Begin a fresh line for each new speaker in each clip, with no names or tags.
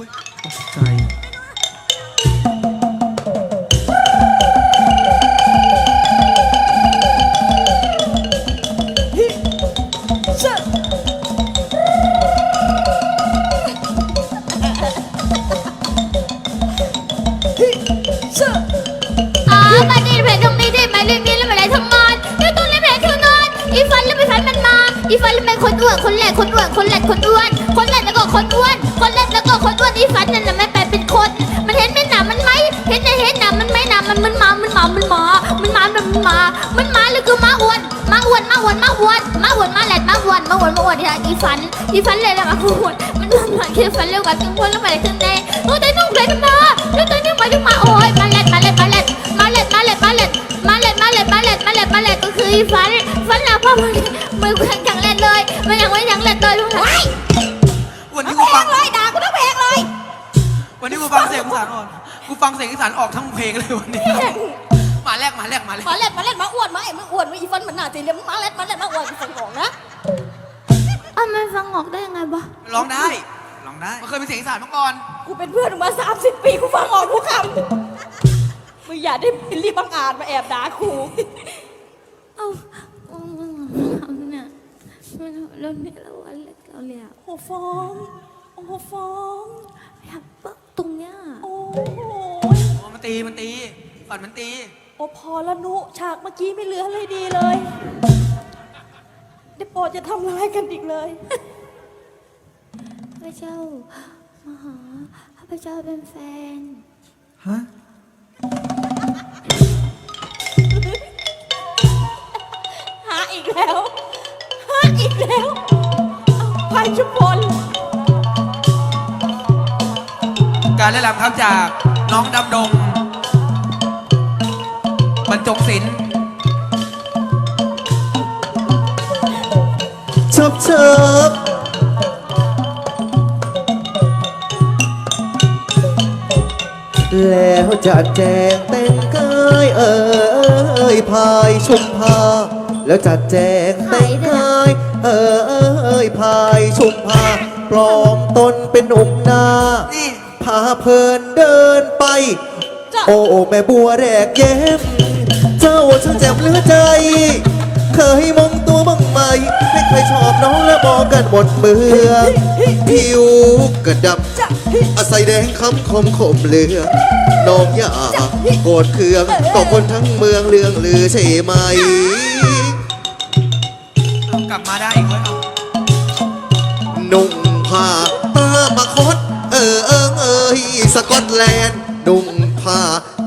อุ้ย
ใจ
อ๋อมาดีเพลงตรงนี้ได้ไหมเรื่องนี้แล้วเมื่อไหรทำงานอยู่ตรงนี้เพลงคือนอนอีฟันแล้วไม่ฟันมันมา อีฟันแล้วเป็นคนอ้วนคนแรกคนอ้วนคนแรกคนอ้วนคนแรกแล้วก็คนอ้วน คนแรกแล้วก็คนอ้วนอีฟันนั่นน่ะไม่แปลเป็นคน มันเห็นไหมหนามันไหมเห็นไหมเห็นหนามันไหมหนามันมันหมามันหมามันหมามันหมามันหมามันหมาหรือคือมาอ้วนมาอ้วนมาอ้วนมาอ้วนมาอ้วนมาแหลดมาอ้วนมาอ้วนมาอ้วนที่อีฟันอีฟันเลยแล้วมาอ้วนมันอ้วนมันคือฟันเร็วกว่าจังคนแล้วไปถึงไหนโอ้แต่นุ่งเพลงมาแล้วแต่นุ่งไปนุ่งมาโอ้ยมาแหลดมาแหลดมาแหลดมาแหลดมาแหลดมาแหลดมาแหลดมาแหลดมาแหลดมาแหลดมาแหลดก็คืออีฟันฟันหนาพ่อมันมือแข็งแข็งแหลดเลยมันยังไม่ยังแหลดเลยทุกท่าน
วันนี้กูฟัง
เลยด่ากูต้องแพงเลย
วันนี้กูฟังเสียงอีสานอ่อนกูฟังเสียงอีสานออกทั้งเพลงเลยวันนี้หมาแรกหมาแรกหมาแรก
มาเล่นมาเล่นมาอ้วนมาไอ้มึงอ้วนมาอีฟันมันหน้าตีเหลี่ยมมาเล่นมาเล่นมาอ้วนอีฟันของนะ
อ้าวมันฟังออกได้ยังไงวะ
ร้องได้ร้องได้มันเคยเป็นเสียงอีสานมาก่อน
กูเป็นเพื่อนมึงมา 30 ปีกูฟังออกทุกคำมึงอย่าได้รีบบังอาจมาแอบด่ากู
เอ้าอืมเนี่ยมันเรื่องนี้แล้ววันเล็ก เราเนี่ย
โอ้ฟ้องโอ้ฟ้อง
อยากเปิดตรงเนี้ย
โอ้ย
อ๋อมันตีมันตีฝันมันตี
โอ้พอละนุฉากเมื่อกี้ไม่เหลืออะไรดีเลยเดี๋ยวปอจะทำร้ายกันอีกเลย
พระเจ้ามาหาพระเจ้าเป็นแฟน
ฮะ
หาอีกแล้ว หาอีกแล้ว
การเล่นรำครับจากน้องดำดง บรรจงศิลป์
เชิบเชิบแล้วจะแจงแต่งกายเอ่ยพายชุมพา แล้วจะแจงแต่งกายเอ่ยพายชุมพาปลอมตนเป็นหนุ่มนา
นี่
พาเพลินเดินไป
จ้ะ
โอ้แม่บัวแรกแย้มเจ้าช่างแจ่มเหลือใจ เคยมองตัวบ้างไหมไม่เคยชอบน้องและบอกกันหมดเมืองผิวกระดับ
จ้ะ
อาศัยแดงคำคมขมเหลืองน้องอย่าโกรธเคืองก็คนทั้งเมืองเรื่องลือใช่ไหม
เอากลับมาได้อีกเว้ยเอา
นุ่งผ้าตามาคดเออเออเอ ยสกอตแลนด์นุ่งผ้า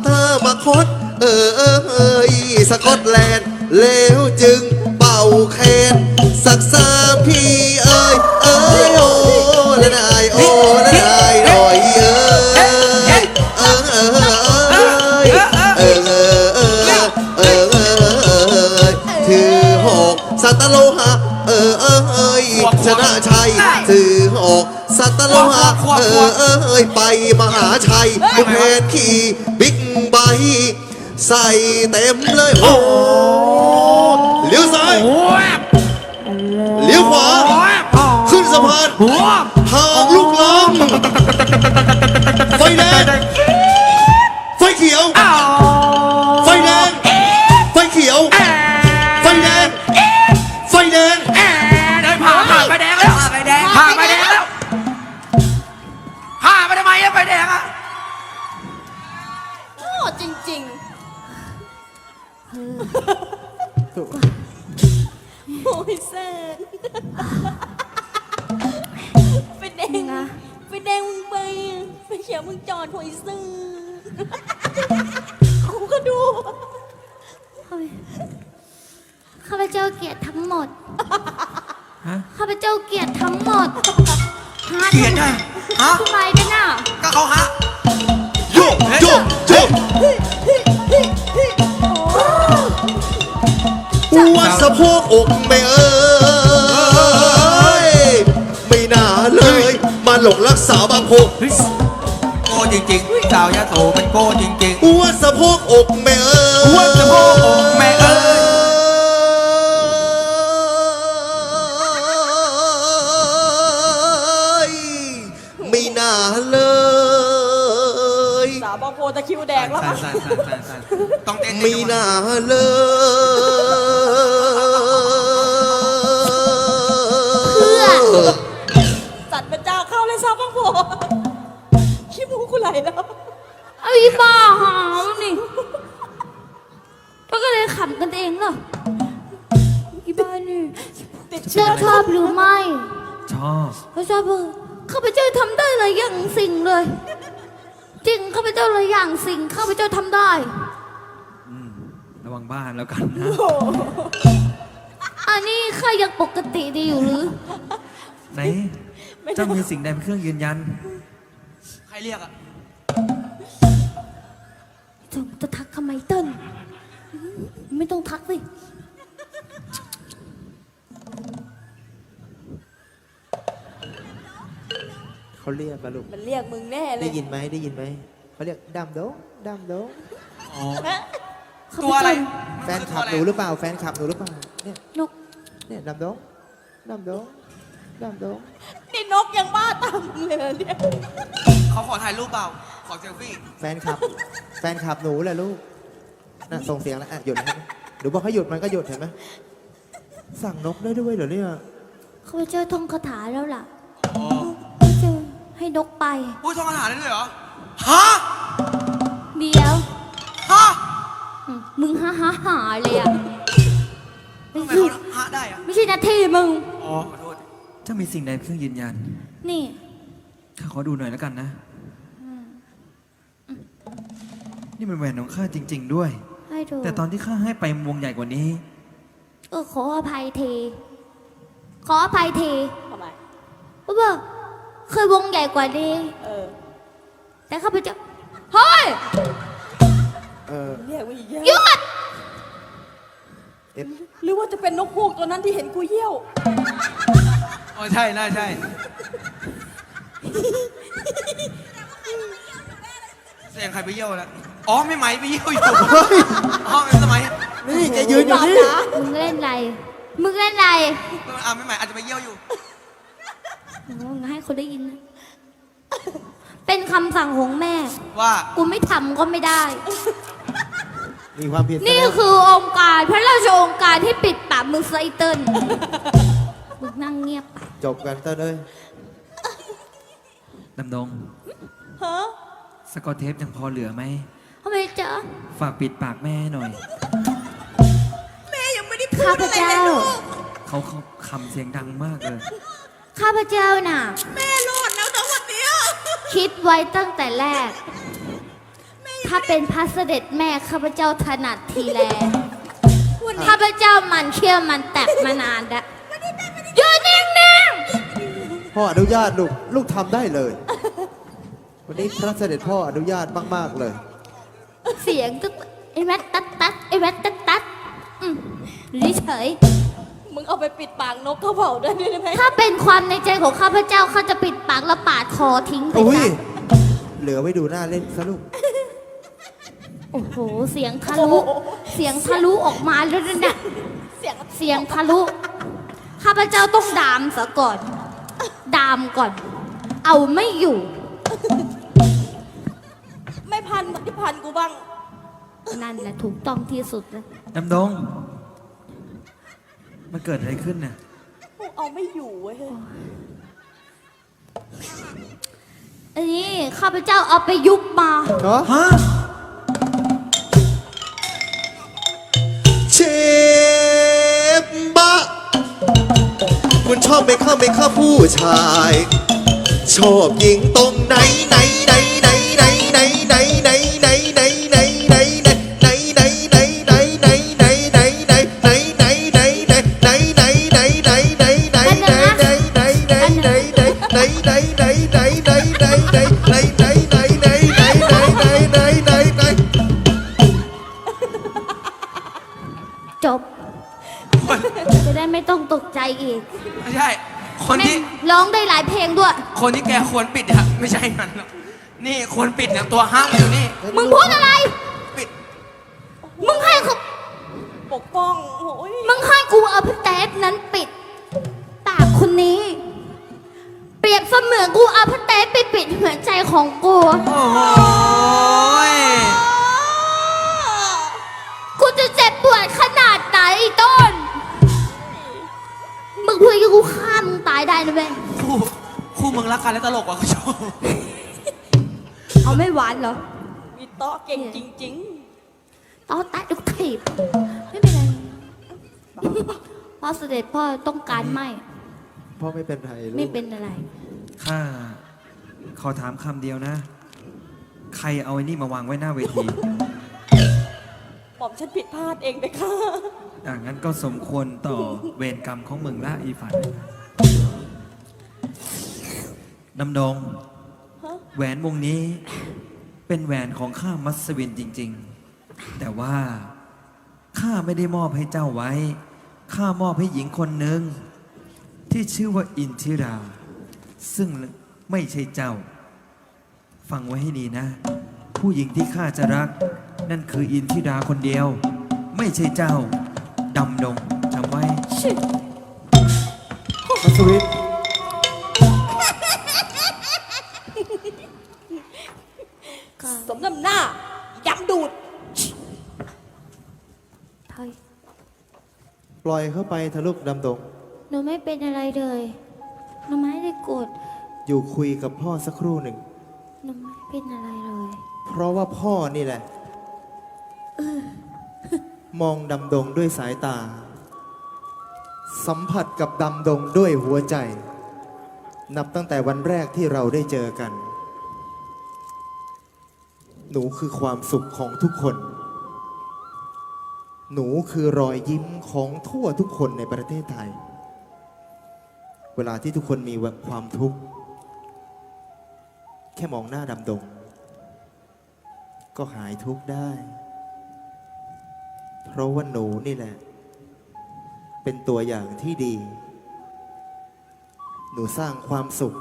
ตามาคดเออเออเอยสกอตแลนด์แล้วจึงเป่าแคนสักสาะเออเอ้ยไปมหาชัยคุณแผนขี่บิ๊กไบค์ใส่เต็มเลยโอ้เลี้ยวซ้ายเลี้ยวขวาขึ้นสะพานทางลูกลังไฟแดง แดง
อะ
โอ้จริงๆโอ้ยแซนไปแดงไปแดงมึงไปไปเขียวมึงจอดหวยซื้อกูก็ดู
เฮ้ยข้าพเจ้าเกลียดทั้งหมด
ฮะ
ข้าพเจ้าเกลียดทั้งหมดหา
เกลียดอะ ฮะ
ทำไมกันน่ะ
ก็เขาฮะ
โยกโยกโยกว่าสะโพกอกไม่เอ้ยไม่น่าเลย มาหลงรักสาวบางโพ
โก้จริงๆสาวยาโสเป็นโก้จริง
ว่าสะโพกอกแม่เอ้ย
ว่าสะโพกอกแม่เอ้ย
ไม่น่าเลย
ตะคิวแดงแล้วมั้ง
ต้องเต้น
มีหน้าเลยเพื่อ
สัตว์เป็นเจ้าเข้าเลยซาบ้างผมขี้มูกกูไหลแล้ว
ไอ้บ้าหามนี่มันก็เลยขันกันเองเหรออีบ้านี่เจ้าชอบหรือไม่
ชอบ
เขาชอบเออข้าพเจ้าทำได้หลายอย่างสิ่งเลย ริงข้าพเจ้าหลายอย่างสิ่งข้าพเจ้าทำได้
ระวังบ้านแล้วกันนะ
อันนี้ข้ายังปกติดีอยู่หรือ
ไหนเจ้ามีสิ่งใดเป็นเครื่องยืนยัน ใครเรียกอะ
จะทักทำไมเติ้นไม่ต้องทักสิ
เขาเรียกมาลูก
มันเรียกมึงแน่เลย
ได้
ยิ
นไหมได้ยินไหม เขาเรียกดำโดงดำโดง
ตัวอะไร
แฟนขับหนูหรือเปล่า แฟนขับหนูหรือเปล่า เนี่ย
นก
เนี่ยดำโดงดำโดงดำโดง
นี่นกยังบ้าตามงเลยเนี่ย
เขาขอถ่ายรูปเปล่า ขอเซลฟี่
แฟนขับ แฟนขับหนูแหละลูกน่ะส่งเสียงแล้วอะหยุดนะหรือบอกให้หยุดมันก็หยุดเห็นไหมสั่งนกได้ด้วยเหรอเนี่ยเขา
ไปเจอทองคาถาแล้วล่ะอ๋อ ให้นกไป
โอุ้ยทำอาหารได้เลยเหรอ ฮะ
เดี๋ยว
ฮะ
มึงฮ่าฮ่าฮ่าเลยอะ
ทำไมเขาฮะได้อะ
ไม่ใช่น้าทีมึง
อ๋อ ขอโทษ
ถ้ามีสิ่งใดเพื่อยืนยัน
นี่
ข้าขอดูหน่อยแล้วกันนะ นี่มันแหวนของข้าจริง ๆ ด้วย
ให้ดู
แต่ตอนที่ข้าให้ไปวงใหญ่กว่านี้
ก็ขออภัยที ขออภัยที
ทำไม
เบอร์ เคยวงใหญ่กว่านี้แต่ข้าพเจ้าเฮ้ย
เยี่
ย
มด
หรือว่าจะเป็นนกพูกตัวนั้นที่เห็นกูเยี่ยว
อ๋อใช่น่าใช่แสดงใครไปเยี่ยวแล้วอ๋อไม่ไหมไปเยี่ยวอยู่ อ๋อไม่สมัย
นี่แกยืนอยู่นี่
มึงเล่นไร มึงเล่นไร
อ่าไม่ไหมอาจจะไปเยี่ยวอยู่
คนได้ยินเป็นคำสั่งของแม่
ว่า
กูไม่ทำก็ไม่ได้
มีความผิด
นี่คือองค์การ พระราชองค์การที่ปิดปากมึงไซเติลมึงนั่งเงียบ
จบกันเต้าเลย
ดำดง
ฮะ
สกอตเทปยังพอเหลือไหม
ทำไมจ๊ะ
ฝากปิดปากแม่หน่อย
แม่ยังไม่ได้พูดอะไรเลยลูก
เขาเขาคำเสียงดังมากเลย
ข้าพเจ้าน่ะ แม่รอดแล้วนะวันเนี้ยคิดไว้ตั้งแต่แรก ถ้าเป็นพระเสด็จแม่ข้าพเจ้าถนัดทีแล้วข้าพเจ้ามันเชื่อมันแตกมานานแล้วยืนนิ่ง
พ่ออนุญาตลูก ลูกทำได้เลย วันนี้พระเสด็จพ่ออนุญาตมาก ๆ เลย
เสียงตึ๊ไอ้แมทตัดตัดไอ้แมทตัดตัดอืมรืเฉย
มึงเอาไปปิดปากนกเขาเผาได้ด้วยไหม
ถ้าเป็นความในใจของข้าพเจ้าข้าจะปิดปากและปาดคอทิ้งไป
อุ้ย
จ้ะ
เหลือไว้ดูหน้าเล่นซะลูก
โอ้โห เสียงทะลุ เสียงทะลุออกมาแล้วนี่ย
เสียง
เสียงทะลุ ข้าพเจ้าต้องดามซะก่อน ดามก่อน เอาไม่อยู่
ไม่พันเที่พันกูบ้าง
นั่นแหละถูกต้องที่สุดนะย
ดำดง มันเกิดอะไรขึ้นเนี่ย
กูเอาไม่อยู่เว้ย
อันนี้ข้าพเจ้าเอาไปยุบมา
เฮะ
ชฟบะคุณชอบไปข้าไปข้าผู้ชาย ชอบยิงตรงไหนไหนไหนไหนไหน คนที่แกควรปิดอะไม่ใช่มันหรอกนี่ควรปิดเนี่ยตัวห้างอยู่นี่
มึงพูดอะไร
ปิด
มึงให้เขา
ปกป้องโอ้ย
มึงให้กูเอาพี่แต๊ดนั้นปิดปากคนนี้ เปรียบเสมือนกูเอาพี่แต๊ดไปปิดหัวใจของกู
โอ้โห
กกัน
แล้วตลกว่ะเขาชอบ
เอาไม่หวานเหรอ
มีโต๊ะเก่งจริง
ตอนตายทุกทีบไม่เป็นไรพ่อเสด็จพ่อต้องการไม่
พ่อไม่เป็นไรลู
ไม่
ก
เป็นอะไร
ข้าขอถามคำเดียวนะ ใครเอาไอ้นี่มาวางไว้หน้าเวที
ๆ ผมฉันผิดพลาดเองไปค่ะ
อะงั้นก็สมควรต่อเวรกรรมของมึงละอีฝัน ดำดง
ฮะ
แหวนวงนี้ เป็นแหวนของข้ามัสวินจริง ๆ แต่ว่าข้าไม่ได้มอบให้เจ้าไว้ ข้ามอบให้หญิงคนหนึ่งที่ชื่อว่าอินทิรา ซึ่งไม่ใช่เจ้า ฟังไว้ให้ดีนะ ผู้หญิงที่ข้าจะรัก นั่นคืออินทิราคนเดียว ไม่ใช่เจ้าดำดงจำไว้
มัสวิน
สมน้ำหน้ายำดูด
เฮ้ย
ปล่อยเข้าไปทะลุกดำดง
หนูไม่เป็นอะไรเลยหนูไม่ได้โกรธ
อยู่คุยกับพ่อสักครู่หนึ่ง
หนูไม่เป็นอะไรเลย
เพราะว่าพ่อนี่แหละ มองดำดงด้วยสายตา สัมผัสกับดำดงด้วยหัวใจ นับตั้งแต่วันแรกที่เราได้เจอกัน หนูคือความสุขของทุกคน หนูคือรอยยิ้มของทั่วทุกคนในประเทศไทย เวลาที่ทุกคนมีความทุกข์ แค่มองหน้าดำดง ก็หายทุกข์ได้ เพราะว่าหนูนี่แหละ เป็นตัวอย่างที่ดี หนูสร้างความสุข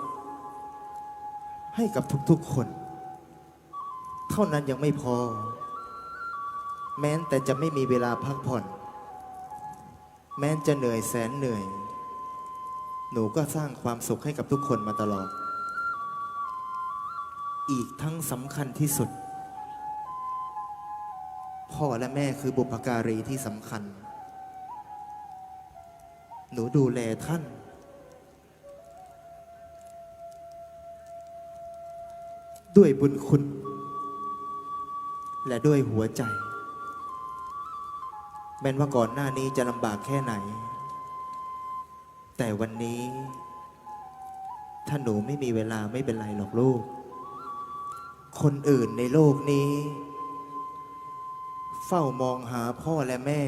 ให้กับทุกๆคน เท่านั้นยังไม่พอ แม้นแต่จะไม่มีเวลาพักผ่อน แม้นจะเหนื่อยแสนเหนื่อย หนูก็สร้างความสุขให้กับทุกคนมาตลอด อีกทั้งสำคัญที่สุด พ่อและแม่คือบุพการีที่สำคัญ หนูดูแลท่านด้วยบุญคุณ และด้วยหัวใจ แม้ว่าก่อนหน้านี้จะลำบากแค่ไหน แต่วันนี้ ถ้าหนูไม่มีเวลาไม่เป็นไรหรอกลูก คนอื่นในโลกนี้ เฝ้ามองหาพ่อและแม่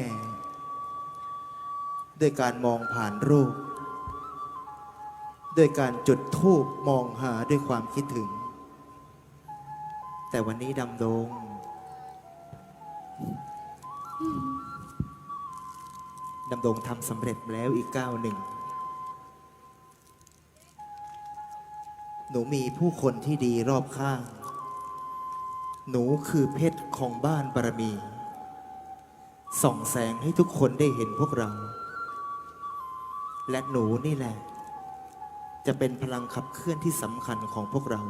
ด้วยการมองผ่านรูป ด้วยการจุดธูปมองหาด้วยความคิดถึง แต่วันนี้ดำดง ดำดงทำสำเร็จแล้วอีกก้าวหนึ่ง หนูมีผู้คนที่ดีรอบข้าง หนูคือเพชรของบ้านบารมี ส่องแสงให้ทุกคนได้เห็นพวกเรา และหนูนี่แหละ จะเป็นพลังขับเคลื่อนที่สำคัญของพวกเรา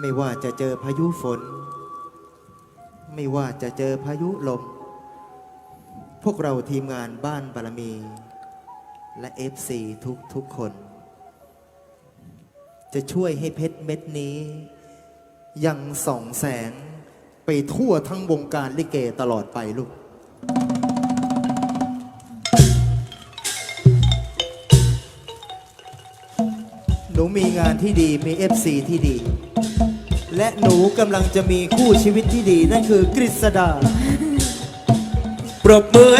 ไม่ว่าจะเจอพายุฝน ไม่ว่าจะเจอพายุลม พวกเราทีมงานบ้านบารมี และเอฟซีทุกทุกๆคน จะช่วยให้เพชรเม็ดนี้ ยังส่องแสงไปทั่วทั้งวงการลิเกตลอดไปลูกหนูมีงานที่ดีมี FC ที่ดี และหนูกำลังจะมีคู่ชีวิตที่ดี นั่นคือกฤษดา
ปรบมือ